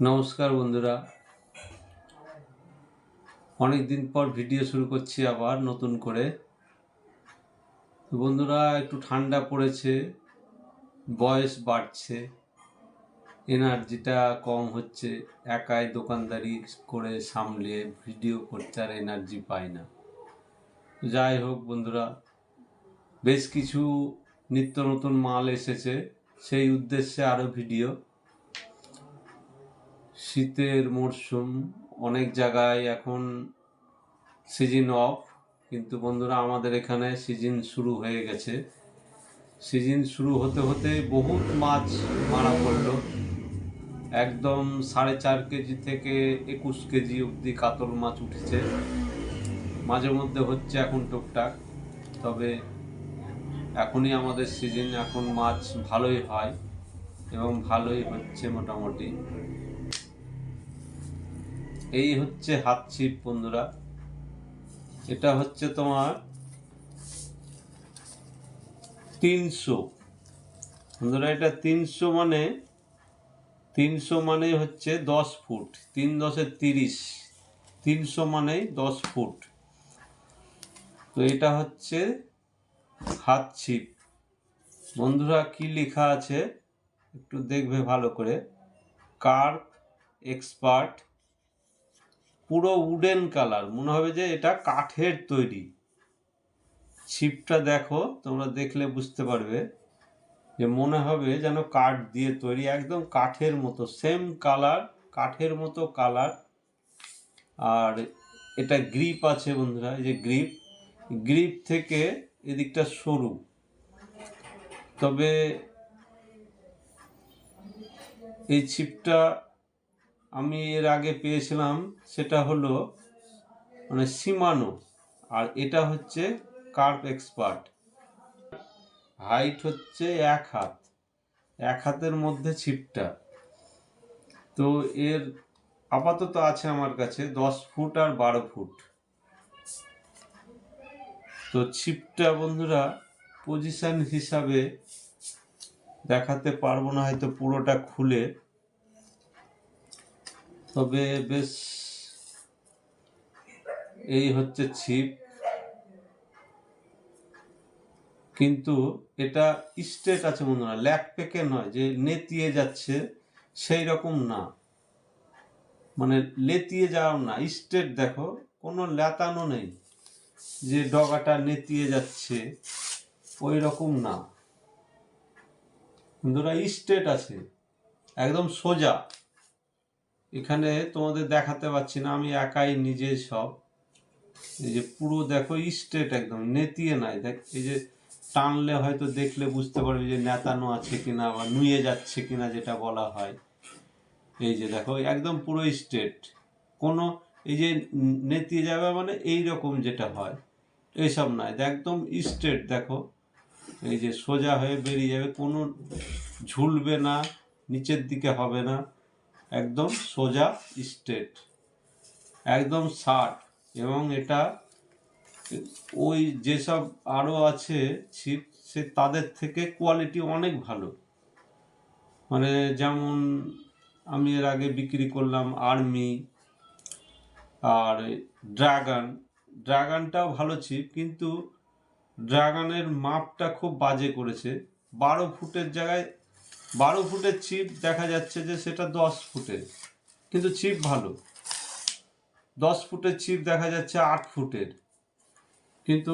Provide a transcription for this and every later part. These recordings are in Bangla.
নমস্কার বন্ধুরা। অনেক দিন পর ভিডিও শুরু করছি আবার নতুন করে। বন্ধুরা, একটু ঠান্ডা পড়েছে, বয়স বাড়ছে, এনার্জিটা কম হচ্ছে, একাই দোকানদারি করে সামলে ভিডিও করতে আর এনার্জি পাই না। যাই হোক বন্ধুরা, বেশ কিছু নিত্য নতুন মাল এসেছে, সেই উদ্দেশ্যে আরও ভিডিও। শীতের মরশুম অনেক জায়গায় এখন সিজন অফ কিন্তু বন্ধুরা আমাদের এখানে সিজন শুরু হয়ে গেছে। সিজন শুরু হতে হতে বহুত মাছ মারা পড়ল। একদম সাড়ে চার কেজি থেকে একুশ কেজি অবধি কাতল মাছ উঠেছে। মাঝে মধ্যে হচ্ছে এখন টুকটাক, তবে এখনই আমাদের সিজন এখন মাছ ভালোই হয় এবং ভালোই হচ্ছে মোটামুটি। এই হচ্ছে হাত ছিপ, বন্ধুরা। এটা হচ্ছে তোমার তিনশো। বন্ধুরা, এটা তিনশো মানে তিনশো মানে হচ্ছে দশ ফুট। তিন দশে তিরিশ। তিনশো মানে দশ ফুট। তো এটা হচ্ছে হাত ছিপ। বন্ধুরা, কি লেখা আছে? একটু দেখবে ভালো করে। কার্প এক্সপার্ট পুরো উডেন কালার মনে হবে যে এটা কাঠের তৈরি। ছিপটা দেখো, তোমরা দেখলে বুঝতে পারবে যে মনে হবে যেন কাঠ দিয়ে তৈরি, একদম কাঠের মতো সেম কালার কাঠের মতো কালার আর এটা গ্রিপ আছে বন্ধুরা, এই যে গ্রিপ গ্রিপ থেকে এদিকটা সরু। তবে এই ছিপটা আমি এর আগে পেয়েছিলাম, সেটা হলো মানে সীমানো, আর এটা হচ্ছে কার্প এক্সপার্ট। হাইট হচ্ছে এক হাত, এক হাতের মধ্যে ছিপটা তো এর আপাতত আছে আমার কাছে দশ ফুট আর বারো ফুট। তো ছিপটা বন্ধুরা পজিশন হিসাবে দেখাতে পারব না, হয়তো পুরোটা খুলে। তবে বেশ এই হচ্ছে ছিপ। কিন্তু এটা স্ট্রেট আছে মনে হয় ল্যাক পেকে নয়, যে নেতিয়ে যাচ্ছে সেই রকম না। মানে লেতিয়ে যাওয়ার না স্ট্রেট দেখো, কোনো লেতানো নেই, যে ডগাটা নেতিয়ে যাচ্ছে, ওই রকম না। বন্ধুরা স্ট্রেট আছে, একদম সোজা। এখানে তোমাদের দেখাতে পারছি না, আমি একাই নিজে সব। এই যে পুরো দেখো স্ট্রেট একদম, নেতিয়ে নাই। দেখ, এই যে টানলে হয়তো দেখলে বুঝতে পারবে যে নেতানো আছে কিনা বা নুয়ে যাচ্ছে কিনা যেটা বলা হয়। এই যে দেখো, একদম পুরো স্ট্রেট কোনো এই যে নেতিয়ে যাবে মানে এই রকম যেটা হয়। এইসব নয় একদম স্ট্রেট দেখো। এই যে সোজা হয়ে বেরিয়ে যাবে, কোনো ঝুলবে না, নিচের দিকে হবে না। একদম সোজা স্ট্রেট একদম শার্ট এবং এটা ওই যেসব আরও আছে ছিপ, সে তাদের থেকে কোয়ালিটি অনেক ভালো। মানে যেমন আমি এর আগে বিক্রি করলাম আর্মি আর ড্রাগন। ড্রাগনটাও ভালো ছিপ, কিন্তু ড্রাগনের মাপটা খুব বাজে করেছে। বারো ফুটের জায়গায় বারো ফুটের চিপ দেখা যাচ্ছে যে সেটা দশ ফুটের, কিন্তু চিপ ভালো। দশ ফুটের চিপ দেখা যাচ্ছে আট ফুটের। কিন্তু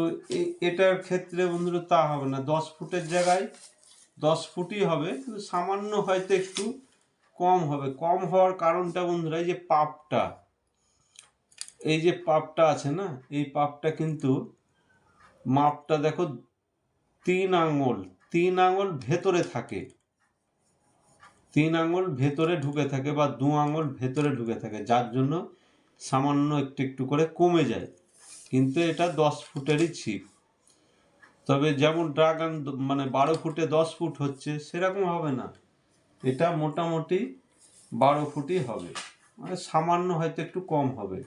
এটার ক্ষেত্রে বন্ধুরা তা হবে না। দশ ফুটের জায়গায় দশ ফুটই হবে, কিন্তু সামান্য হয়তো একটু কম হবে। কম হওয়ার কারণটা বন্ধুরা, এই যে পাপটা, এই যে পাপটা আছে না, এই পাপটা কিন্তু মাপটা দেখো তিন আঙুল তিন আঙুল ভেতরে থাকে। তিন আঙুল ভেতরে ঢুকে থাকে বা দু আঙুল ভেতরে ঢুকে থাকে, যার জন্য সামান্য একটু একটু করে কমে যায়। কিন্তু এটা দশ ফুটেরই ছিপ। তবে যেমন ড্রাগন মানে বারো ফুটে দশ ফুট হচ্ছে, সেরকম হবে না। এটা মোটামুটি বারো ফুটই হবে। মানে সামান্য হয়তো একটু কম হবে।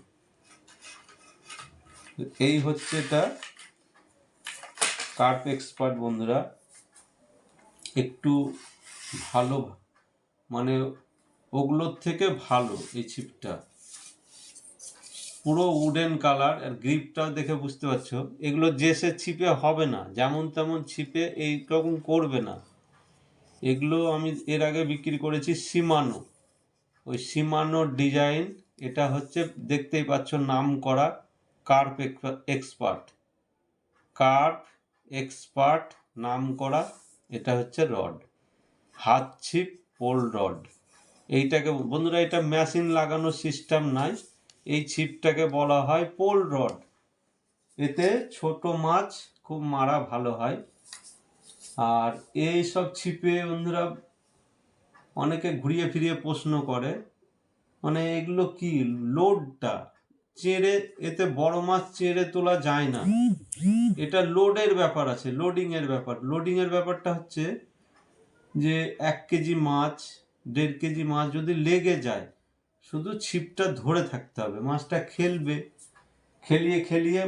এই হচ্ছে এটা কার্প এক্সপার্ট বন্ধুরা। একটু ভালো মানে ওগুলোর থেকে ভালো এই ছিপটা। পুরো উডেন কালার আর গ্রিপটাও দেখে বুঝতে পারছ। এগুলো যে সে ছিপে হবে না, যেমন তেমন ছিপে এই রকম করবে না। এগুলো আমি এর আগে বিক্রি করেছি সীমানো ওই সীমানোর ডিজাইন এটা হচ্ছে দেখতেই পাচ্ছ নাম করা কার্প এক্সপার্ট কার্প এক্সপার্ট নাম করা, এটা হচ্ছে রড হাত ছিপ পোল রড এইটাকে, বন্ধুরা, এটা মেশিন লাগানোর সিস্টেম নাই। এই ছিপটাকে বলা হয় পোল রড এতে ছোট মাছ খুব মারা ভালো হয়। আর এই সব ছিপে, বন্ধুরা, অনেকে ঘুরিয়ে ফিরিয়ে প্রশ্ন করে মানে এগুলো কি লোডটা চেড়ে, এতে বড় মাছ চেড়ে তোলা যায় না। এটা লোডের ব্যাপার আছে লোডিং এর ব্যাপার। লোডিং এর ব্যাপারটা হচ্ছে যে এক কেজি মাছ, দেড় কেজি মাছ যদি লেগে যায়, শুধু ছিপটা ধরে থাকতে হবে। মাছটা খেলবে। খেলিয়ে খেলিয়ে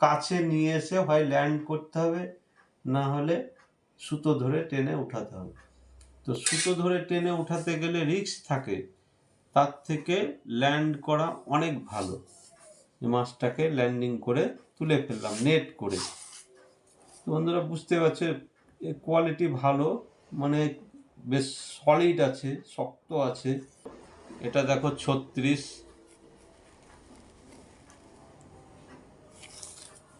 কাছে নিয়ে এসে হয় ল্যান্ড করতে হবে, না হলে সুতো ধরে টেনে উঠাতে হবে। তো সুতো ধরে টেনে উঠাতে গেলে রিস্ক থাকে। তার থেকে ল্যান্ড করা অনেক ভালো। মাছটাকে ল্যান্ডিং করে তুলে ফেললাম, নেট করে। তো বন্ধুরা, বুঝতে পারছে কোয়ালিটি ভালো। মানে বেশ সলিড আছে, শক্ত আছে। এটা দেখো ছত্রিশ।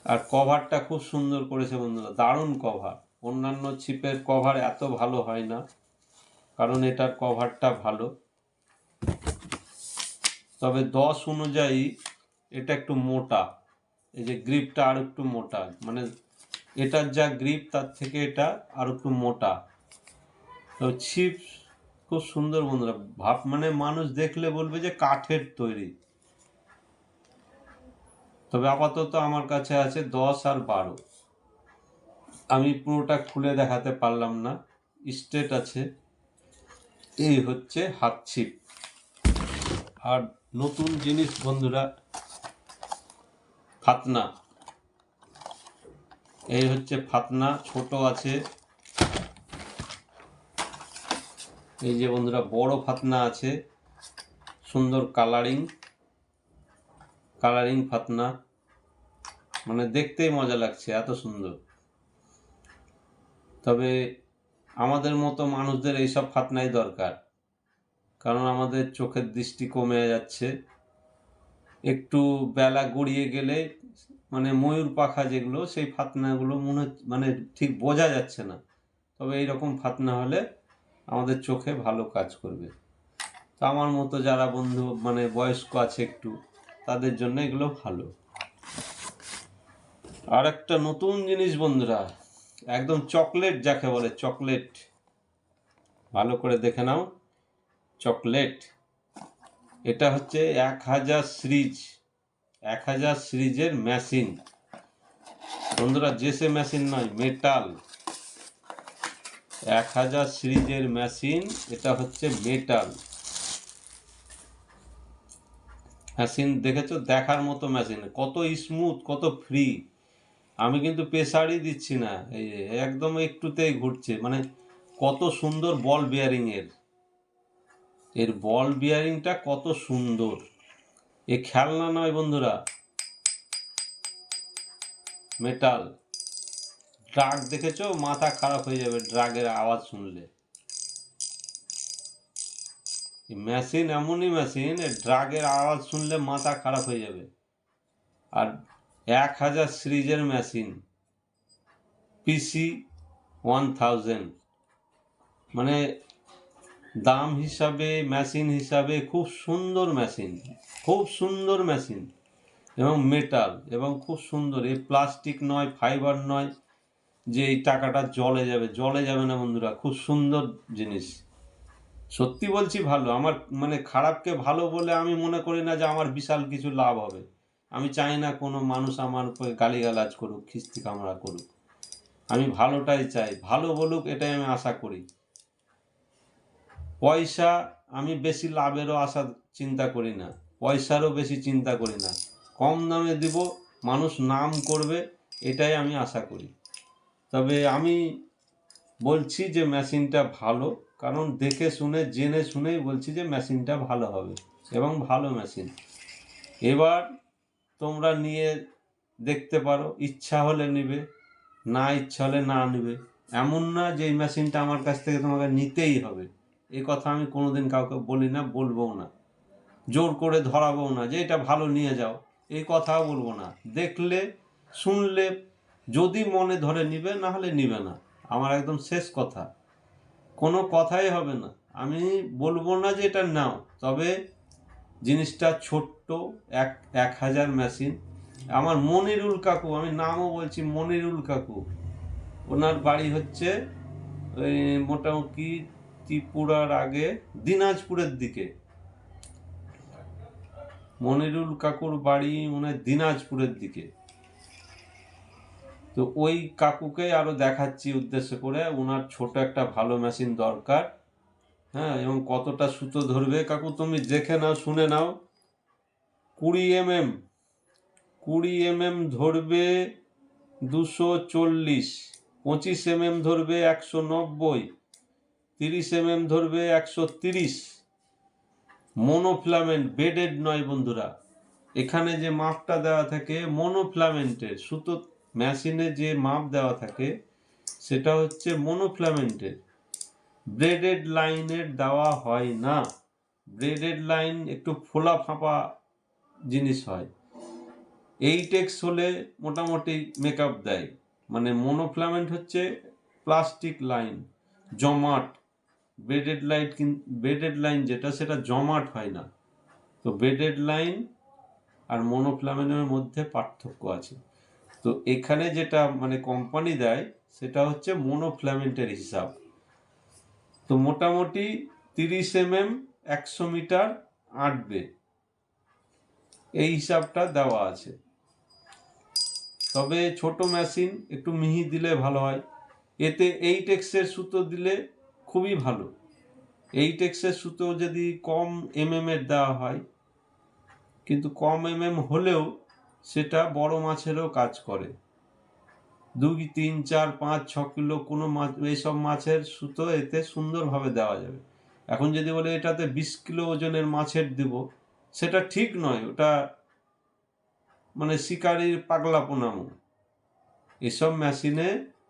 আর কভারটা খুব সুন্দর করেছে বন্ধুরা, দারুণ কভার অন্যান্য ছিপের কভার এত ভালো হয় না, কারণ এটার কভারটা ভালো। তবে দশ অনুযায়ী এটা একটু মোটা, এই যে গ্রিপটা আর একটু মোটা। মানে এটার যা গ্রিপ তার থেকে এটা আর একটু মোটা। ছিপ খুব সুন্দর বন্ধুরা। ভাব মানে মানুষ দেখলে বলবে যে কাঠের তৈরি। তবে আপাতত আমার কাছে আছে দশ আর বারো। আমি পুরোটা খুলে দেখাতে পারলাম না। স্টেট আছে। এই হচ্ছে হাত ছিপ আর নতুন জিনিস বন্ধুরা, ফাতনা। এই হচ্ছে ফাতনা, ছোট আছে। এই যে বন্ধুরা, বড় ফাতনা আছে। সুন্দর কালারিং কালারিং ফাতনা। মানে দেখতেই মজা লাগছে, এত সুন্দর। তবে আমাদের মতো মানুষদের এইসব ফাতনাই দরকার, কারণ আমাদের চোখের দৃষ্টি কমে যাচ্ছে। একটু বেলা গড়িয়ে গেলে মানে ময়ূর পাখা যেগুলো, সেই ফাতনাগুলো মনে মানে ঠিক বোঝা যাচ্ছে না। তবে এইরকম ফাতনা হলে আমাদের চোখে ভালো কাজ করবে। তো আমার মতো যারা বন্ধু মানে বয়স্ক আছে একটু, তাদের জন্য এগুলো ভালো। আর একটা নতুন জিনিস বন্ধুরা, একদম চকলেট যাকে বলে, চকলেট। ভালো করে দেখে নাও, চকলেট। এটা হচ্ছে এক হাজার সিরিজ, এক হাজার সিরিজের মেশিন। বন্ধুরা জেসে মেশিন নয়, মেটাল। এক হাজার সিরিজের মেশিন, এটা হচ্ছে মেটাল। মেশিন দেখেছ? দেখার মতো মেশিন। কত স্মুথ কত ফ্রি আমি কিন্তু প্রেসারই দিচ্ছি না। এই একদম একটুতেই ঘুরছে। মানে কত সুন্দর বল বিয়ারিং এর এর বল বিয়ারিংটা কত সুন্দর। এ খেলনা নয় বন্ধুরা। মেটাল। ড্রাগ দেখেছ? মাথা খারাপ হয়ে যাবে ড্রাগের আওয়াজ শুনলে। মেশিন এমনই মেশিন ড্রাগের আওয়াজ শুনলে মাথা খারাপ হয়ে যাবে। আর এক হাজার সিরিজের মেশিন পিসি ওয়ান থাউজেন্ড মানে দাম হিসাবে মেশিন হিসাবে খুব সুন্দর মেশিন খুব সুন্দর মেশিন এবং মেটাল এবং খুব সুন্দর। এ প্লাস্টিক নয় ফাইবার নয়। যে এই টাকাটা জলে যাবে জলে যাবে না বন্ধুরা, খুব সুন্দর জিনিস। সত্যি বলছি ভালো, আমার মানে খারাপকে ভালো বলে আমি মনে করি না যে আমার বিশাল কিছু লাভ হবে। আমি চাই না কোনো মানুষ আমার উপরে গালিগালাজ করুক, খিস্তি কামড়া করুক। আমি ভালোটাই চাই, ভালো বলুক এটাই আমি আশা করি। পয়সা আমি বেশি লাভেরও আশা চিন্তা করি না, পয়সারও বেশি চিন্তা করি না। কম দামে দিব, মানুষ নাম করবে, এটাই আমি আশা করি। তবে আমি বলছি যে মেশিনটা ভালো, কারণ দেখে শুনে, জেনে শুনেই বলছি যে মেশিনটা ভালো হবে এবং ভালো মেশিন। এবার তোমরা নিয়ে দেখতে পারো, ইচ্ছা হলে নিবে, না ইচ্ছা হলে না নিবে। এমন না যে এই মেশিনটা আমার কাছ থেকে তোমাকে নিতেই হবে। এই কথা আমি কোনোদিন কাউকে বলি না, বলবও না। জোর করে ধরাবও না যে এটা ভালো নিয়ে যাও। এই কথাও বলব না। দেখলে, শুনলে যদি মনে ধরে নিবে না হলে নিবে না। আমার একদম শেষ কথা। কোনো কথাই হবে না। আমি বলব না যে এটা নাও, তবে জিনিসটা ছোট্ট, এক এক হাজার মেশিন। আমার মনিরুল কাকু, আমি নামও বলছি মনিরুল কাকু। ওনার বাড়ি হচ্ছে ওই মোটামুটি ত্রিপুরার আগে, দিনাজপুরের দিকে। মনিরুল কাকুর বাড়ি মনে দিনাজপুরের দিকে। তো ওই কাকুকে আরও দেখাচ্ছি উদ্দেশ্য করে। ওনার ছোট একটা ভালো মেশিন দরকার। হ্যাঁ এবং কতটা সুতো ধরবে। কাকু, তুমি দেখে নাও, শুনে নাও। কুড়ি এম এম কুড়ি এম এম ধরবে দুশো চল্লিশ, পঁচিশ এম এম ধরবে একশো নব্বই, তিরিশ এম এম ধরবে একশো তিরিশ। মনোফ্লামেন্ট বেডেড নয় বন্ধুরা। এখানে যে মাপটা দেওয়া থাকে মনোফ্লামেন্টের সুতো মেশিনে যে মাপ দেওয়া থাকে, সেটা হচ্ছে মনোফ্লামেন্টের। ব্রেডেড লাইনের দেওয়া হয় না। ব্রেডেড লাইন একটু ফোলা ফাঁপা জিনিস হয়। এইটেক্স হলে মোটামুটি মেকআপ দেয়। মানে মনোফ্লামেন্ট হচ্ছে প্লাস্টিক লাইন, জমাট। বেডেড লাইট বেডেড লাইন যেটা, সেটা জমাট হয় না। তো বেডেড লাইন আর মনোফ্লামেন্টের মধ্যে পার্থক্য আছে। তো এখানে যেটা মানে কোম্পানি দেয়, সেটা হচ্ছে মনোফ্লামেন্টের হিসাব। তো মোটামুটি তিরিশ এম এম একশো মিটার আঁটবে। এই হিসাবটা দেওয়া আছে। তবে ছোট মেশিন একটু মিহি দিলে ভালো হয়। এতে এইট এক্সের সুতো দিলে খুবই ভালো। এইট এক্সের সুতো যদি কম এম এর দেওয়া হয়, কিন্তু কম এম এম হলেও সেটা বড় মাছেরও কাজ করে। দুই, তিন, চার, পাঁচ, ছ কিলো কোনো মাছ, এইসব মাছের সুতো এতে সুন্দরভাবে দেওয়া যাবে। এখন যদি বলে এটাতে বিশ কিলো ওজনের মাছের দেব, সেটা ঠিক নয়, ওটা মানে শিকারির পাগলাপোনামো এসব মেশিনে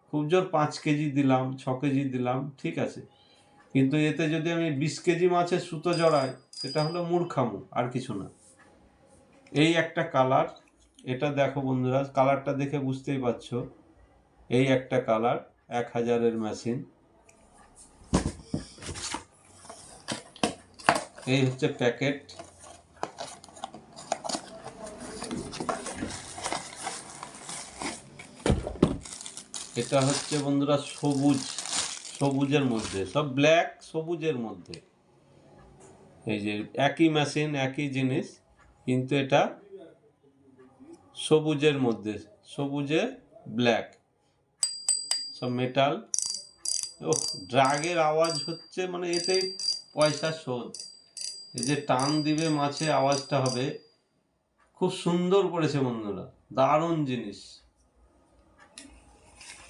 খুব জোর পাঁচ কেজি দিলাম, ছ কেজি দিলাম, ঠিক আছে। কিন্তু এতে যদি আমি বিশ কেজি মাছের সুতো জড়াই, সেটা হলো মূর্খামু, আর কিছু না। এই একটা কালার এটা দেখো বন্ধুরা, কালারটা দেখে বুঝতেই পারছ। এই একটা কালার, এক হাজারের মেশিন। এই হচ্ছে প্যাকেট। এটা হচ্ছে বন্ধুরা সবুজ, সবুজের মধ্যে, সব ব্ল্যাক সবুজের মধ্যে। এই যে একই মেশিন, একই জিনিস, কিন্তু এটা সবুজের মধ্যে, সবুজে ব্ল্যাক সব মেটাল ও ড্রাগের আওয়াজ হচ্ছে মানে এতেই পয়সা শোধ। এই যে টান দিবে মাছে, আওয়াজটা হবে। খুব সুন্দর করেছে বন্ধুরা, দারুণ জিনিস।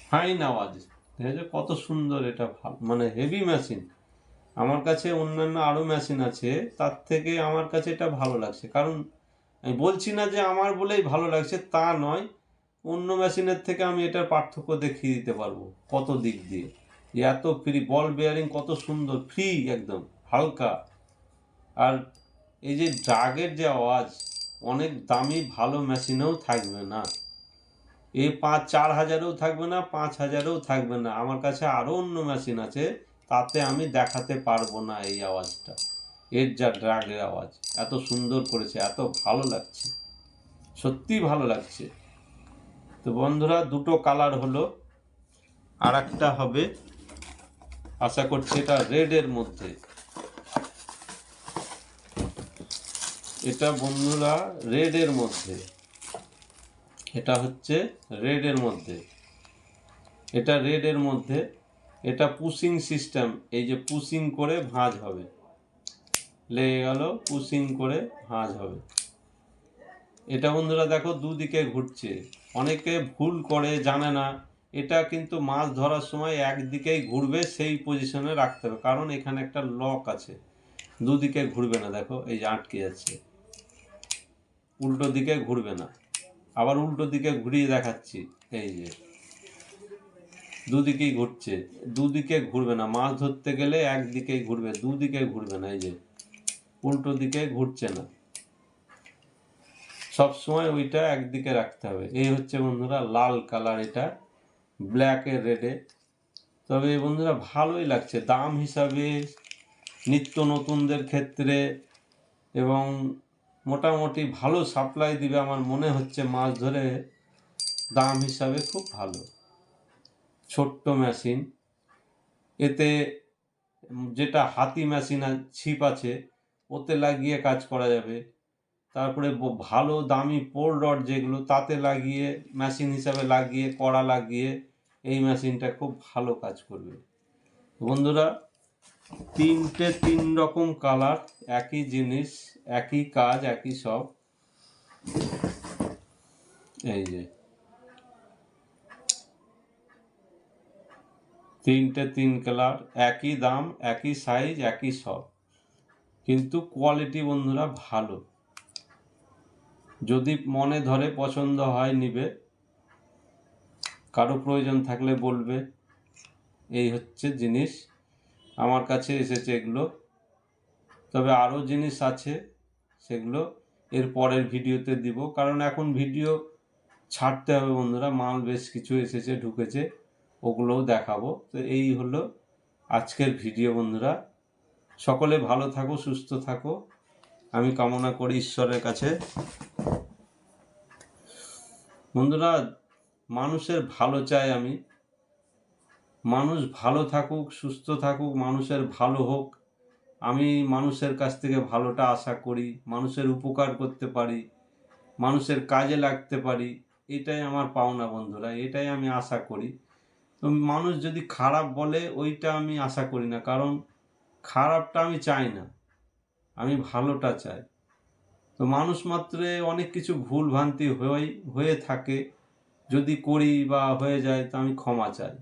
ফাইন আওয়াজ। দেখেছ কত সুন্দর এটা মানে হেভি মেশিন আমার কাছে অন্যান্য আরও মেশিন আছে, তার থেকে আমার কাছে এটা ভালো লাগছে। কারণ আমি বলছি না যে আমার বলেই ভালো লাগছে, তা নয়। অন্য মেশিনের থেকে আমি এটার পার্থক্য দেখিয়ে দিতে পারব, কত দিক দিয়ে। যে এত ফ্রি বল বেয়ারিং কত সুন্দর ফ্রি একদম, হালকা। আর এই যে ড্রাগের যে আওয়াজ, অনেক দামি, ভালো মেশিনেও থাকবে না। এই পাঁচ, চার হাজারেও থাকবে না, পাঁচ হাজারেও থাকবে না। আমার কাছে আরও অন্য মেশিন আছে, তাতে আমি দেখাতে পারব না এই আওয়াজটা। এর যা ড্রাগের আওয়াজ, এত সুন্দর করেছে, এত ভালো লাগছে। সত্যি ভালো লাগছে। তো বন্ধুরা, দুটো কালার হলো আর একটা হবে, আশা করছি এটা রেডের মধ্যে। এটা বন্ধুরা রেডের মধ্যে। এটা হচ্ছে রেডের মধ্যে। এটা রেডের মধ্যে। এটা পুশিং সিস্টেম এই যে পুশিং করে ভাঁজ হবে। লেগে গেল পুশিং করে ভাঁজ হবে। এটা বন্ধুরা দেখো দুদিকে ঘুরছে। অনেকে ভুল করে, জানে না। এটা কিন্তু মাছ ধরার সময় একদিকেই ঘুরবে, সেই পজিশনে রাখতে হবে। কারণ এখানে একটা লক আছে। দুদিকে ঘুরবে না, দেখো, এই যে আটকে যাচ্ছে। উল্টো দিকে ঘুরবে না। আবার উল্টো দিকে ঘুরিয়ে দেখাচ্ছি। এই যে, দুদিকেই ঘুরছে। দুদিকে ঘুরবে না। মাছ ধরতে গেলে একদিকেই ঘুরবে, দুদিকে ঘুরবে না। এই যে উল্টো দিকে ঘুরছে না। সব সময় ওইটা একদিকে রাখতে হবে। এই হচ্ছে বন্ধুরা লাল কালার এটা ব্ল্যাকের রেডে তবে বন্ধুরা ভালোই লাগছে। দাম হিসাবে নিত্য নতুনদের ক্ষেত্রে এবং মোটামুটি ভালো সাপ্লাই দিবে আমার মনে হচ্ছে মাছ ধরে, দাম হিসাবে খুব ভালো। ছোট্ট মেশিন এতে যেটা হাতি মেশিন ছিপ আছে ওতে লাগিয়ে কাজ করা যাবে। তারপরে ভালো দামি পোল রড যেগুলো, তাতে লাগিয়ে, মেশিন হিসাবে লাগিয়ে, কড়া লাগিয়ে এই মেশিনটা খুব ভালো কাজ করবে। বন্ধুরা, তিনটে তিন রকম কালার, একই জিনিস, একই কাজ, একই সব। এই যে। তিনটে তিন কালার, একই দাম, একই সাইজ, একই সব। কিন্তু কোয়ালিটি বন্ধুরা ভালো। যদি মনে ধরে পছন্দ হয় নিবে, কারও প্রয়োজন থাকলে বলবে, এই হচ্ছে জিনিস, আমার কাছে এসেছে এগুলো। তবে আরও জিনিস আছে, সেগুলো এর পরের ভিডিওতে দিব। কারণ এখন ভিডিও ছাড়তে হবে বন্ধুরা, মাল বেশ কিছু এসেছে, ঢুকেছে, ওগুলোও দেখাবো। তো এই হলো আজকের ভিডিও বন্ধুরা। সকলে ভালো থাকো, সুস্থ থাকো। আমি কামনা করি ঈশ্বরের কাছে। বন্ধুরা, মানুষের ভালো চাই আমি। মানুষ ভালো থাকুক, সুস্থ থাকুক, মানুষের ভালো হোক। আমি মানুষের কাছ থেকে ভালোটা আশা করি, মানুষের উপকার করতে পারি, মানুষের কাজে লাগতে পারি। এটাই আমার পাওনা বন্ধুরা, এটাই আমি আশা করি। তো মানুষ যদি খারাপ বলে, ওইটা আমি আশা করি না। কারণ খারাপটা আমি চাই না। আমি ভালোটা চাই। তো মানুষ মাত্রে অনেক কিছু ভুল ভ্রান্তি হয়ে হয়ে থাকে। যদি করি বা হয়ে যায়, তো আমি ক্ষমা চাই।